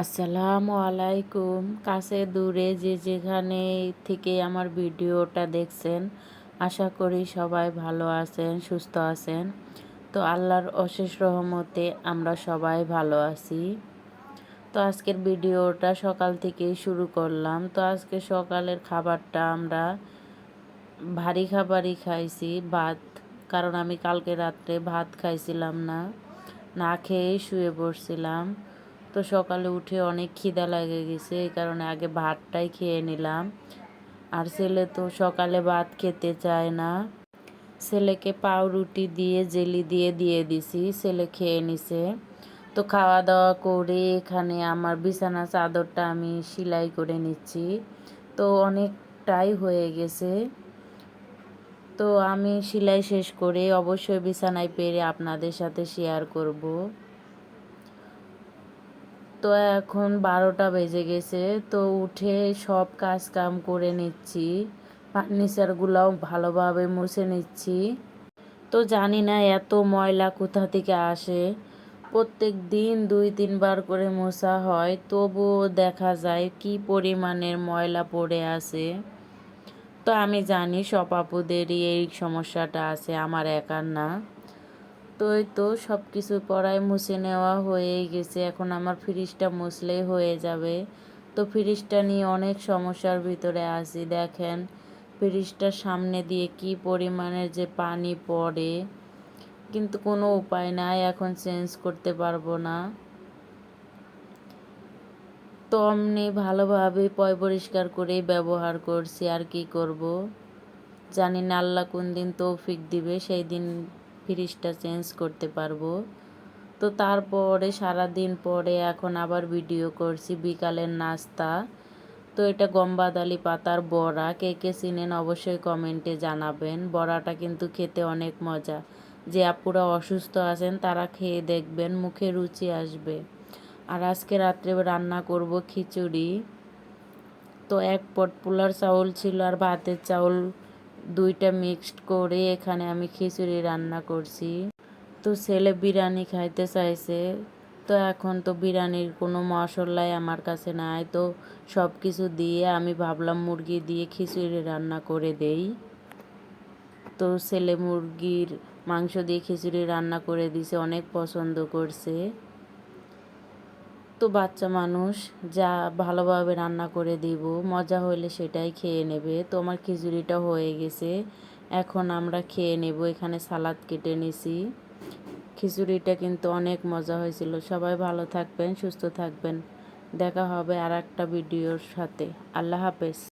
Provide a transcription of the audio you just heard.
আসসালামু আলাইকুম। কাছে দূরে যে যেখানে থেকে আমার ভিডিওটা দেখছেন, আশা করি সবাই ভালো আছেন, সুস্থ আছেন। তো আল্লাহর অশেষ রহমতে আমরা সবাই ভালো আছি। তো আজকের ভিডিওটা সকাল থেকেই শুরু করলাম। তো আজকে সকালের খাবারটা আমরা ভারী খাবারই খাইছি, ভাত। কারণ আমি কালকে রাত্রে ভাত খাইছিলাম না। না খেয়েই শুয়ে পড়ছিলাম। তো সকালে উঠে অনেক খিদা লাগে গেছে, এই কারণে আগে ভাতটাই খেয়ে নিলাম। আর ছেলে তো সকালে ভাত খেতে চায় না। ছেলেকে পাউরুটি দিয়ে, জেলি দিয়ে দিয়ে দিছি, ছেলে খেয়ে নিছে। তো খাওয়া দাওয়া করে এখানে আমার বিছানা চাদরটা আমি সেলাই করে নিচ্ছি। তো অনেকটাই হয়ে গেছে। তো আমি সেলাই শেষ করে অবশ্যই বিছানায় পেরে আপনাদের সাথে শেয়ার করব। তো এখন বারোটা বেজে গেছে, তো উঠে সব কাজ কাম করে নিচ্ছি। ফার্নিচারগুলোও ভালোভাবে মুছে নিচ্ছি। তো জানি না এত ময়লা কোথা থেকে আসে। প্রত্যেক দিন দুই, তিনবার করে মোছা হয়, তবুও দেখা যায় কি পরিমাণের ময়লা পড়ে আছে। তো আমি জানি সব আপুদেরই এই সমস্যাটা আছে, আমার একার না। তো এই তো সব কিছু পড়ায় মুছে নেওয়া হয়েই গেছে। এখন আমার ফ্রিজটা মুছলেই হয়ে যাবে। তো ফ্রিজটা নিয়ে অনেক সমস্যার ভিতরে আছি। দেখেন ফ্রিজটার সামনে দিয়ে কি পরিমাণের যে পানি পড়ে। কিন্তু কোনো উপায় নাই, এখন চেঞ্জ করতে পারব না। তো অমনি ভালোভাবে পয় পরিষ্কার করেই ব্যবহার করছি। আর কি করব? জানি না আল্লাহ কোন দিন তৌফিক দিবে, সেই দিন ফ্রিজটা চেঞ্জ করতে পারব। তো তারপরে সারা দিন পরে এখন আবার ভিডিও করছি বিকালের নাস্তা। তো এটা গম্বাদালি পাতার বড়া। কে কে চিনেন অবশ্যই কমেন্টে জানাবেন। বড়াটা কিন্তু খেতে অনেক মজা। যে আপুরা অসুস্থ আছেন তারা খেয়ে দেখবেন, মুখে রুচি আসবে। আর আজকে রাত্রে রান্না করব খিচুড়ি। তো এক পট পোলার চাউল ছিল আর ভাতের চাউল দুইটা মিক্সড করে এখানে আমি খিচুড়ি রান্না করছি। তো ছেলে বিরিয়ানি খাইতে চাইছে। তো এখন তো বিরিয়ানির কোনো মশলাই আমার কাছে নাই। তো সব কিছু দিয়ে আমি ভাবলাম মুরগি দিয়ে খিচুড়ি রান্না করে দেই। তো ছেলে মুরগির মাংস দিয়ে খিচুড়ি রান্না করে দিছে, অনেক পছন্দ করছে। তো বাচ্চা মানুষ, যা ভালোভাবে রান্না করে দিব, মজা হইলে সেটাই খেয়ে নেবে। তো আমার খিচুড়িটা হয়ে গেছে, এখন আমরা খেয়ে নেব, এখানে সালাদ কেটে নিছি। খিচুড়িটা কিন্তু অনেক মজা হয়েছিল। সবাই ভালো থাকবেন, সুস্থ থাকবেন। দেখা হবে আর একটা ভিডিওর সাথে। আল্লাহ হাফেজ।